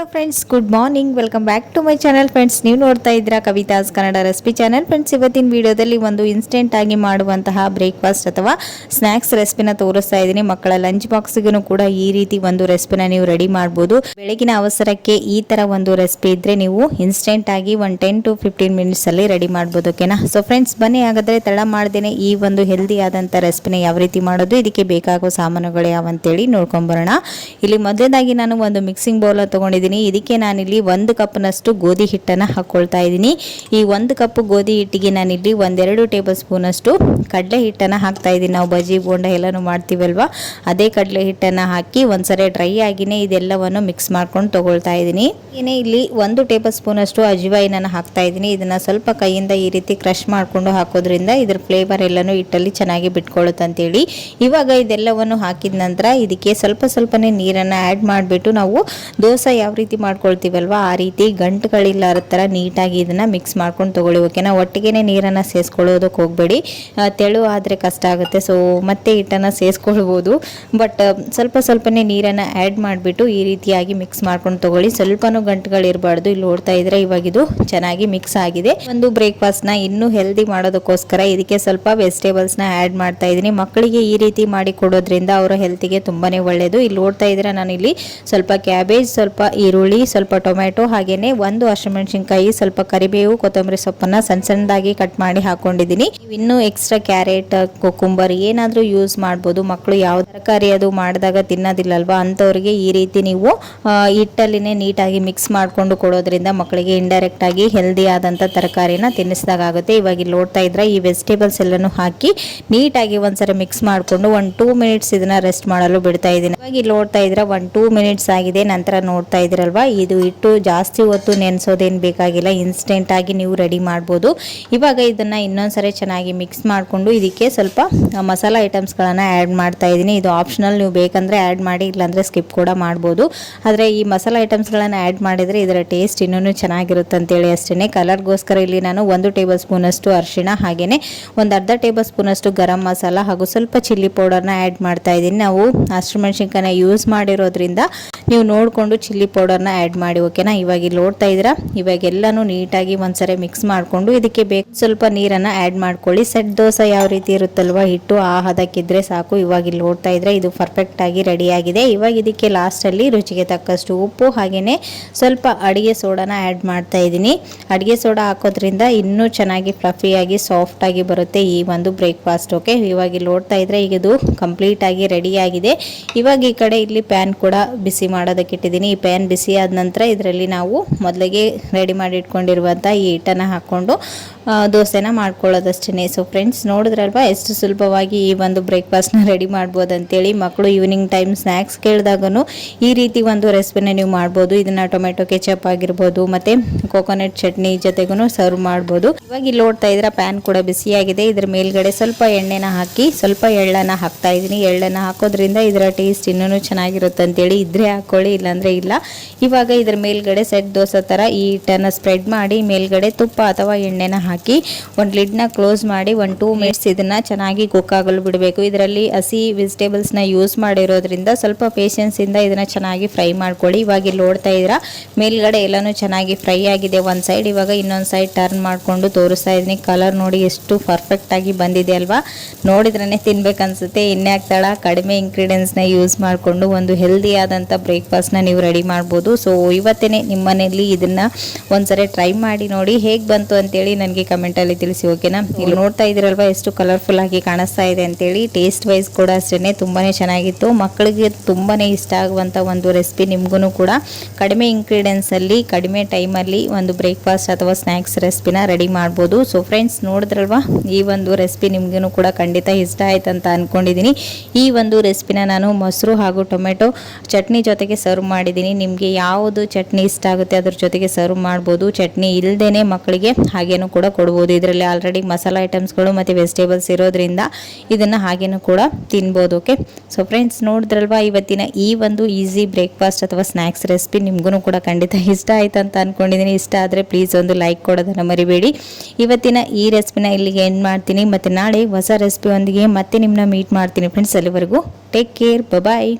Hello friends good morning welcome back to my channel friends ನೀವು ನೋಡ್ತಾ ಇದ್ದೀರಾ Kavitha's Kannada recipe channel friends ಇವತ್ತಿನ ವಿಡಿಯೋದಲ್ಲಿ ಒಂದು ಇನ್ಸ್ಟೆಂಟ್ ಆಗಿ ಮಾಡುವಂತಹ ಬ್ರೇಕ್ಫಾಸ್ಟ್ ಅಥವಾ ಸ್ನ್ಯಾಕ್ಸ್ ರೆಸಿಪಿನ ತೋರಿಸ್ತಾ ಇದ್ದೀನಿ. ಮಕ್ಕಳ ಲಂಚ್ ಬಾಕ್ಸ್ಗೂ ಕೂಡ ಈ ರೀತಿ ಒಂದು ರೆಸಿಪಿನ ನೀವು ರೆಡಿ ಮಾಡ್ಬೋದು. ಬೆಳಗಿನ ಅವಸರಕ್ಕೆ ಈ ತರ ಒಂದು ರೆಸಿಪಿ ಇದ್ರೆ ನೀವು ಇನ್ಸ್ಟೆಂಟ್ ಆಗಿ ಒಂದು ಟೆನ್ ಟು ಫಿಫ್ಟೀನ್ ಮಿನಿಟ್ಸ್ ಅಲ್ಲಿ ರೆಡಿ ಮಾಡ್ಬೋದು ಓಕೆನಾ ಸೊ ಫ್ರೆಂಡ್ಸ್ ಬನ್ನಿ ಹಾಗಾದ್ರೆ ತಳ ಮಾಡ್ದೇನೆ ಈ ಒಂದು ಹೆಲ್ದಿ ಆದಂತ ರೆಸಿಪಿನ ಯಾವ ರೀತಿ ಮಾಡೋದು, ಇದಕ್ಕೆ ಬೇಕಾಗುವ ಸಾಮಾನುಗಳು ಯಾವಂತೇಳಿ ನೋಡ್ಕೊಂಬರೋಣ. ಇಲ್ಲಿ ಮೊದಲನೇದಾಗಿ ನಾನು ಒಂದು ಮಿಕ್ಸಿಂಗ್ ಬೌಲ್ ತಗೊಂಡಿದ್ದೀನಿ. ಇದಕ್ಕೆ ನಾನಿಲ್ಲಿ ಒಂದು ಕಪ್ನಷ್ಟು ಗೋಧಿ ಹಿಟ್ಟನ್ನು ಹಾಕ್ಕೊಳ್ತಾ ಇದ್ದೀನಿ. ಈ ಒಂದು ಕಪ್ ಗೋಧಿ ಹಿಟ್ಟಿಗೆ ನಾನಿಲ್ಲಿ ಒಂದೆರಡು ಟೇಬಲ್ ಸ್ಪೂನಷ್ಟು ಕಡಲೆ ಹಿಟ್ಟನ್ನು ಹಾಕ್ತಾ ಇದ್ದೀನಿ. ನಾವು ಬಜ್ಜಿ, ಬೋಂಡ ಎಲ್ಲನೂ ಮಾಡ್ತೀವಲ್ವ? ಅದೇ ಕಡಲೆ ಹಿಟ್ಟನ್ನು ಹಾಕಿ ಒಂದ್ಸರಿ ಡ್ರೈ ಆಗಿನೇ ಇದೆಲ್ಲವನ್ನು ಮಿಕ್ಸ್ ಮಾಡ್ಕೊಂಡು ತೊಗೊಳ್ತಾ ಇದ್ದೀನಿ. ಏನೇ ಇಲ್ಲಿ ಒಂದು ಟೇಬಲ್ ಸ್ಪೂನಷ್ಟು ಅಜ್ವಾಯಿನನ್ನು ಹಾಕ್ತಾ ಇದ್ದೀನಿ. ಇದನ್ನು ಸ್ವಲ್ಪ ಕೈಯಿಂದ ಈ ರೀತಿ ಕ್ರಷ್ ಮಾಡಿಕೊಂಡು ಹಾಕೋದ್ರಿಂದ ಇದ್ರ ಫ್ಲೇವರ್ ಎಲ್ಲನೂ ಹಿಟ್ಟಲ್ಲಿ ಚೆನ್ನಾಗಿ ಬಿಟ್ಕೊಳ್ಳುತ್ತೆ ಅಂತೇಳಿ. ಇವಾಗ ಇದೆಲ್ಲವನ್ನು ಹಾಕಿದ ನಂತರ ಇದಕ್ಕೆ ಸ್ವಲ್ಪ ಸ್ವಲ್ಪನೇ ನೀರನ್ನು ಆ್ಯಡ್ ಮಾಡಿಬಿಟ್ಟು ನಾವು ದೋಸೆ ಯಾವ ರೀತಿ ಮಾಡ್ಕೊಳ್ತೀವಲ್ವ? ಆ ರೀತಿ ಗಂಟುಗಳಿಲ್ಲಾರ ಥರ ನೀಟಾಗಿ ಇದನ್ನು ಮಿಕ್ಸ್ ಮಾಡ್ಕೊಂಡು ತೊಗೊಳ್ಳಿ ಓಕೆನಾ ಒಟ್ಟಿಗೆ ನೀರನ್ನು ಸೇರಿಸ್ಕೊಳ್ಳೋದಕ್ಕೆ ಹೋಗಬೇಡಿ. ತೆಳು ಆದರೆ ಕಷ್ಟ ಆಗುತ್ತೆ ಸೊ ಮತ್ತೆ ಹಿಟ್ಟನ್ನು ಸೇರಿಸ್ಕೊಳ್ಬೋದು ಬಟ್ ಸ್ವಲ್ಪ ಸ್ವಲ್ಪನೇ ನೀರನ್ನು ಆ್ಯಡ್ ಮಾಡಿಬಿಟ್ಟು ಈ ರೀತಿಯಾಗಿ ಮಿಕ್ಸ್ ಮಾಡ್ಕೊಂಡು ತೊಗೊಳ್ಳಿ. ಸ್ವಲ್ಪನೂ ಗಂಟುಗಳಿರಬಾರ್ದು ಇಲ್ಲಿ ನೋಡ್ತಾ ಇದ್ರೆ ಇವಾಗ ಇದು ಚೆನ್ನಾಗಿ ಮಿಕ್ಸ್ ಆಗಿದೆ. ಒಂದು ಬ್ರೇಕ್ಫಾಸ್ಟ್ನ ಇನ್ನೂ ಹೆಲ್ದಿ ಮಾಡೋದಕ್ಕೋಸ್ಕರ ಇದಕ್ಕೆ ಸ್ವಲ್ಪ ವೆಜಿಟೇಬಲ್ಸ್ನ ಆ್ಯಡ್ ಮಾಡ್ತಾ ಇದ್ದೀನಿ. ಮಕ್ಕಳಿಗೆ ಈ ರೀತಿ ಮಾಡಿ ಕೊಡೋದ್ರಿಂದ ಅವರ ಹೆಲ್ತಿಗೆ ತುಂಬಾನೇ ಒಳ್ಳೆಯದು ಇಲ್ಲಿ ನೋಡ್ತಾ ಇದ್ರೆ ನಾನು ಇಲ್ಲಿ ಸ್ವಲ್ಪ ಕ್ಯಾಬೇಜ್ ಸ್ವಲ್ಪ ಈರುಳ್ಳಿ, ಸ್ವಲ್ಪ ಟೊಮೆಟೊ ಹಾಗೇನೆ ಒಂದು ಹಸಿಮೆಣಸಿನಕಾಯಿ, ಸ್ವಲ್ಪ ಕರಿಬೇವು, ಕೊತ್ತಂಬರಿ ಸೊಪ್ಪನ್ನ ಸಣ್ಣ ಸಣ್ಣದಾಗಿ ಕಟ್ ಮಾಡಿ ಹಾಕೊಂಡಿದ್ದೀನಿ. ಇನ್ನೂ ಎಕ್ಸ್ಟ್ರಾ ಕ್ಯಾರೆಟ್ ಕೊಕುಂಬರ್ ಏನಾದರೂ ಯೂಸ್ ಮಾಡ್ಬೋದು. ಮಕ್ಕಳು ಯಾವ ತರಕಾರಿ ಅದು ಮಾಡಿದಾಗ ತಿನ್ನೋದಿಲ್ಲಲ್ವಾ? ಅಂಥವ್ರಿಗೆ ಈ ರೀತಿ ನೀವು ಹಿಟ್ಟಲ್ಲಿನೇ ನೀಟಾಗಿ ಮಿಕ್ಸ್ ಮಾಡಿಕೊಂಡು ಕೊಡೋದ್ರಿಂದ ಮಕ್ಕಳಿಗೆ ಇಂಡೈರೆಕ್ಟ್ ಆಗಿ ಹೆಲ್ದಿ ಆದಂಥ ತರಕಾರಿನ ತಿನ್ನಿಸಿದಾಗುತ್ತೆ ಇವಾಗ ಇಲ್ಲಿ ನೋಡ್ತಾ ಇದ್ರೆ ಈ ವೆಜಿಟೇಬಲ್ಸ್ ಎಲ್ಲನೂ ಹಾಕಿ ನೀಟಾಗಿ ಒಂದ್ಸಲ ಮಿಕ್ಸ್ ಮಾಡಿಕೊಂಡು ಒಂದು ಟೂ ಮಿನಿಟ್ಸ್ ಇದನ್ನ ರೆಸ್ಟ್ ಮಾಡಲು ಬಿಡ್ತಾ ಇದ್ದೀನಿ. ಇವಾಗ ಇಲ್ಲಿ ನೋಡ್ತಾ ಇದ್ರೆ ಒಂದು ಟೂ ಮಿನಿಟ್ಸ್ ಆಗಿದೆ. ನಂತರ ನೋಡ್ತಾ ಇದ್ರಲ್ವಾ ಇದು ಇಟ್ಟು ಜಾಸ್ತಿ ಹೊತ್ತು ನೆನೆಸೋದೇನು ಬೇಕಾಗಿಲ್ಲ. ಇನ್ಸ್ಟೆಂಟಾಗಿ ನೀವು ರೆಡಿ ಮಾಡ್ಬೋದು. ಇವಾಗ ಇದನ್ನ ಇನ್ನೊಂದ್ಸರಿ ಚೆನ್ನಾಗಿ ಮಿಕ್ಸ್ ಮಾಡಿಕೊಂಡು ಇದಕ್ಕೆ ಸ್ವಲ್ಪ ಮಸಾಲ ಐಟಮ್ಸ್ಗಳನ್ನು ಆ್ಯಡ್ ಮಾಡ್ತಾ ಇದ್ದೀನಿ. ಇದು ಆಪ್ಷನಲ್ ನೀವು ಬೇಕಂದ್ರೆ ಆ್ಯಡ್ ಮಾಡಿ, ಇಲ್ಲಾಂದರೆ ಸ್ಕಿಪ್ ಕೂಡ ಮಾಡ್ಬೋದು. ಆದರೆ ಈ ಮಸಾಲ ಐಟಮ್ಸ್ಗಳನ್ನು ಆ್ಯಡ್ ಮಾಡಿದರೆ ಇದರ ಟೇಸ್ಟ್ ಇನ್ನೂ ಚೆನ್ನಾಗಿರುತ್ತೆ ಅಂತೇಳಿ ಅಷ್ಟೇ ಕಲರ್ಗೋಸ್ಕರ ಇಲ್ಲಿ ನಾನು ಒಂದು ಟೇಬಲ್ ಸ್ಪೂನಷ್ಟು ಅರಿಶಿಣ ಹಾಗೆಯೇ ಒಂದು ಅರ್ಧ ಟೇಬಲ್ ಸ್ಪೂನಷ್ಟು ಗರಂ ಮಸಾಲ ಹಾಗೂ ಸ್ವಲ್ಪ ಚಿಲ್ಲಿ ಪೌಡರ್ನ ಆ್ಯಡ್ ಮಾಡ್ತಾ ಇದ್ದೀನಿ. ನಾವು ಹಸಿರು ಮೆಣಸಿನ್ಕಾಯಿನ ಯೂಸ್ ಮಾಡಿರೋದ್ರಿಂದ ನೀವು ನೋಡಿಕೊಂಡು ಚಿಲ್ಲಿ ಪೌಡರ್ನ ಆ್ಯಡ್ ಮಾಡಿ ಓಕೆನಾ ಇವಾಗ ಇಲ್ಲಿ ನೋಡ್ತಾ ಇದ್ದೀರಾ? ಇವಾಗೆಲ್ಲನೂ ನೀಟಾಗಿ ಒಂದ್ಸರಿ ಮಿಕ್ಸ್ ಮಾಡಿಕೊಂಡು ಇದಕ್ಕೆ ಬೇಕು. ಸ್ವಲ್ಪ ನೀರನ್ನು ಆ್ಯಡ್ ಮಾಡ್ಕೊಳ್ಳಿ. ಸೆಟ್ ದೋಸೆ ಯಾವ ರೀತಿ ಇರುತ್ತಲ್ವ? ಹಿಟ್ಟು, ಆ ಹದಕ್ಕಿದ್ರೆ ಸಾಕು. ಇವಾಗ ಇಲ್ಲಿ ನೋಡ್ತಾ ಇದ್ರೆ ಇದು ಪರ್ಫೆಕ್ಟಾಗಿ ಆಗಿ ರೆಡಿ ಆಗಿದೆ. ಇವಾಗ ಇದಕ್ಕೆ ಲಾಸ್ಟಲ್ಲಿ ರುಚಿಗೆ ತಕ್ಕಷ್ಟು ಉಪ್ಪು ಹಾಗೆಯೇ ಸ್ವಲ್ಪ ಅಡುಗೆ ಸೋಡಾನ ಆ್ಯಡ್ ಮಾಡ್ತಾ ಇದ್ದೀನಿ. ಅಡುಗೆ ಸೋಡಾ ಹಾಕೋದ್ರಿಂದ ಇನ್ನೂ ಚೆನ್ನಾಗಿ ಫ್ಲಫಿಯಾಗಿ ಸಾಫ್ಟಾಗಿ ಬರುತ್ತೆ ಈ ಒಂದು ಬ್ರೇಕ್ಫಾಸ್ಟ್ ಓಕೆ ಇವಾಗ ಇಲ್ಲಿ ನೋಡ್ತಾ ಇದ್ರೆ ಈಗ ಇದು ಕಂಪ್ಲೀಟ್ ಆಗಿ ರೆಡಿ ಆಗಿದೆ. ಇವಾಗ ಈ ಕಡೆ ಇಲ್ಲಿ ಪ್ಯಾನ್ ಕೂಡ ಬಿಸಿ ಮಾಡೋದಕ್ಕೆ ಇಟ್ಟಿದ್ದೀನಿ. ಈ ಪ್ಯಾನ್ ಬಿಸಿ ಆದ ನಂತರ ಇದರಲ್ಲಿ ನಾವು ಮೊದಲಿಗೆ ರೆಡಿ ಮಾಡಿ ಇಟ್ಕೊಂಡಿರುವಂಥ ಈ ಹಿಟ್ಟನ್ನು ಹಾಕ್ಕೊಂಡು ದೋಸೆನ ಮಾಡ್ಕೊಳ್ಳೋದಷ್ಟೇ ಸೊ ಫ್ರೆಂಡ್ಸ್ ನೋಡಿದ್ರಲ್ವಾ ಎಷ್ಟು ಸುಲಭವಾಗಿ ಈ ಒಂದು ಬ್ರೇಕ್ಫಾಸ್ಟ್ನ ರೆಡಿ ಮಾಡ್ಬೋದು ಅಂತೇಳಿ ಮಕ್ಕಳು ಈವ್ನಿಂಗ್ ಟೈಮ್ ಸ್ನ್ಯಾಕ್ಸ್ ಕೇಳಿದಾಗೂ ಈ ರೀತಿ ಒಂದು ರೆಸಿಪಿನ ನೀವು ಮಾಡ್ಬೋದು. ಇದನ್ನು ಟೊಮೆಟೊ ಕೆಚಪ್ ಆಗಿರ್ಬೋದು, ಮತ್ತು ಕೋಕೋನಟ್ ಚಟ್ನಿ ಜೊತೆಗೂ ಸರ್ವ್ ಮಾಡ್ಬೋದು. ಇವಾಗ ಇಲ್ಲಿ ನೋಡ್ತಾ ಇದ್ರೆ ಪ್ಯಾನ್ ಕೂಡ ಬಿಸಿಯಾಗಿದೆ. ಇದ್ರ ಮೇಲ್ಗಡೆ ಸ್ವಲ್ಪ ಎಣ್ಣೆನ ಹಾಕಿ, ಸ್ವಲ್ಪ ಎಳ್ಳನ್ನು ಹಾಕ್ತಾ ಇದ್ದೀನಿ. ಎಳ್ಳನ್ನು ಹಾಕೋದ್ರಿಂದ ಇದರ ಟೇಸ್ಟ್ ಇನ್ನೂ ಚೆನ್ನಾಗಿರುತ್ತೆ ಅಂತೇಳಿ ಇದ್ರೆ ಹಾಕ್ಕೊಳ್ಳಿ ಇಲ್ಲಾಂದರೆ ಇಲ್ಲ. ಇವಾಗ ಇದರ ಮೇಲ್ಗಡೆ ಸೆಟ್ ದೋಸೆ ಥರ ಈ ಹಿಟ್ಟನ್ನು ಸ್ಪ್ರೆಡ್ ಮಾಡಿ ಮೇಲ್ಗಡೆ ತುಪ್ಪ ಅಥವಾ ಎಣ್ಣೆನ ಹಾಕಿ ಒಂದು ಲಿಡ್ನ ಕ್ಲೋಸ್ ಮಾಡಿ ಒಂದು ಟೂ ಮಿನಿಟ್ಸ್ ಇದನ್ನ ಚೆನ್ನಾಗಿ ಕುಕ್ ಆಗಲು ಬಿಡಬೇಕು. ಇದರಲ್ಲಿ ಹಸಿ ವೆಜಿಟೇಬಲ್ಸ್ನ ಯೂಸ್ ಮಾಡಿರೋದ್ರಿಂದ ಸ್ವಲ್ಪ ಪೇಷನ್ಸಿಂದ ಇದನ್ನ ಚೆನ್ನಾಗಿ ಫ್ರೈ ಮಾಡ್ಕೊಳ್ಳಿ. ಇವಾಗ ಇಲ್ಲಿ ನೋಡ್ತಾ ಇದ್ದೀರಾ, ಮೇಲ್ಗಡೆ ಎಲ್ಲನೂ ಚೆನ್ನಾಗಿ ಫ್ರೈ ಆಗಿದೆ. ಒಂದು ಸೈಡ್ ಇವಾಗ ಇನ್ನೊಂದು ಸೈಡ್ ಟರ್ನ್ ಮಾಡಿಕೊಂಡು ತೋರಿಸ್ತಾ ಇದ್ದೀನಿ. ಕಲರ್ ನೋಡಿ ಎಷ್ಟು ಪರ್ಫೆಕ್ಟ್ ಆಗಿ ಬಂದಿದೆ ಅಲ್ವಾ? ನೋಡಿದ್ರೇ ತಿನ್ಬೇಕನ್ಸುತ್ತೆ. ಹಾಕ್ತಾಳ, ಕಡಿಮೆ ಇಂಗ್ರೀಡಿಯೆಂಟ್ಸ್ನ ಯೂಸ್ ಮಾಡಿಕೊಂಡು ಒಂದು ಹೆಲ್ದಿ ಆದಂಥ ಬ್ರೇಕ್ಫಾಸ್ಟ್ನ ನೀವು ರೆಡಿ ಮಾಡ್ಬೋದು. ಸೊ ಇವತ್ತೇ ನಿಮ್ಮನೇಲಿ ಇದನ್ನ ಒಂದ್ಸರಿ ಟ್ರೈ ಮಾಡಿ ನೋಡಿ ಹೇಗೆ ಬಂತು ಅಂತೇಳಿ ನನಗೆ ಕಮೆಂಟಲ್ಲಿ ತಿಳಿಸಿ ಓಕೆನಾ ಇಲ್ಲಿ ನೋಡ್ತಾ ಇದ್ದೀರಲ್ವಾ, ಎಷ್ಟು ಕಲರ್ಫುಲ್ ಆಗಿ ಕಾಣಿಸ್ತಾ ಇದೆ ಅಂತೇಳಿ. ಟೇಸ್ಟ್ ವೈಸ್ ಕೂಡ ಅಷ್ಟೇ ತುಂಬಾ ಚೆನ್ನಾಗಿತ್ತು. ಮಕ್ಕಳಿಗೆ ತುಂಬಾ ಇಷ್ಟ ಆಗುವಂಥ ಒಂದು ರೆಸಿಪಿ ನಿಮಗೂ ಕೂಡ ಕಡಿಮೆ ಇಂಗ್ರೀಡಿಯೆಂಟ್ಸಲ್ಲಿ ಕಡಿಮೆ ಟೈಮಲ್ಲಿ ಒಂದು ಬ್ರೇಕ್ಫಾಸ್ಟ್ ಅಥವಾ ಸ್ನ್ಯಾಕ್ಸ್ ರೆಸಿಪಿನ ರೆಡಿ ಮಾಡ್ಬೋದು. ಸೊ ಫ್ರೆಂಡ್ಸ್ ನೋಡಿದ್ರಲ್ವಾ? ಈ ಒಂದು ರೆಸಿಪಿ ನಿಮಗೂ ಕೂಡ ಖಂಡಿತ ಇಷ್ಟ ಆಯ್ತು ಅಂತ ಅಂದ್ಕೊಂಡಿದ್ದೀನಿ ಈ ಒಂದು ರೆಸಿಪಿನ ನಾನು ಮೊಸರು ಹಾಗೂ ಟೊಮೆಟೊ ಚಟ್ನಿ ಜೊತೆಗೆ ಸರ್ವ್ ಮಾಡಿದ್ದೀನಿ ನಿಮಗೆ ಯಾವುದು ಚಟ್ನಿ ಇಷ್ಟ ಆಗುತ್ತೆ ಅದ್ರ ಜೊತೆಗೆ ಸರ್ವ್ ಮಾಡ್ಬೋದು. ಚಟ್ನಿ ಇಲ್ಲದೇ ಮಕ್ಕಳಿಗೆ ಹಾಗೇನೂ ಕೂಡ ಕೊಡ್ಬೋದು. ಇದರಲ್ಲಿ ಆಲ್ರೆಡಿ ಮಸಾಲ ಐಟಮ್ಸ್ಗಳು ಮತ್ತು ವೆಜಿಟೇಬಲ್ಸ್ ಇರೋದ್ರಿಂದ ಇದನ್ನು ಹಾಗೇನೂ ಕೂಡ ತಿನ್ಬೋದು ಓಕೆ ಸೊ ಫ್ರೆಂಡ್ಸ್ ನೋಡಿದ್ರಲ್ವಾ ಇವತ್ತಿನ ಈ ಒಂದು ಈಸಿ ಬ್ರೇಕ್ಫಾಸ್ಟ್ ಅಥವಾ ಸ್ನ್ಯಾಕ್ಸ್ ರೆಸಿಪಿ ನಿಮಗೂ ಕೂಡ ಖಂಡಿತ ಇಷ್ಟ ಆಯ್ತು ಅಂತ ಅಂದ್ಕೊಂಡಿದ್ದೀನಿ ಇಷ್ಟ ಆದರೆ ಪ್ಲೀಸ್ ಒಂದು ಲೈಕ್ ಕೊಡೋದನ್ನು ಮರಿಬೇಡಿ. ಇವತ್ತಿನ ಈ ರೆಸಿಪಿನ ಇಲ್ಲಿಗೆ ಎಂಡ್ ಮಾಡ್ತೀನಿ. ಮತ್ತು ನಾಳೆ ಹೊಸ ರೆಸಿಪಿಯೊಂದಿಗೆ ಮತ್ತೆ ನಿಮ್ಮನ್ನ ಮೀಟ್ ಮಾಡ್ತೀನಿ ಫ್ರೆಂಡ್ಸ್ ಅಲ್ಲಿವರೆಗೂ ಟೇಕ್ ಕೇರ್ ಬಾಯ್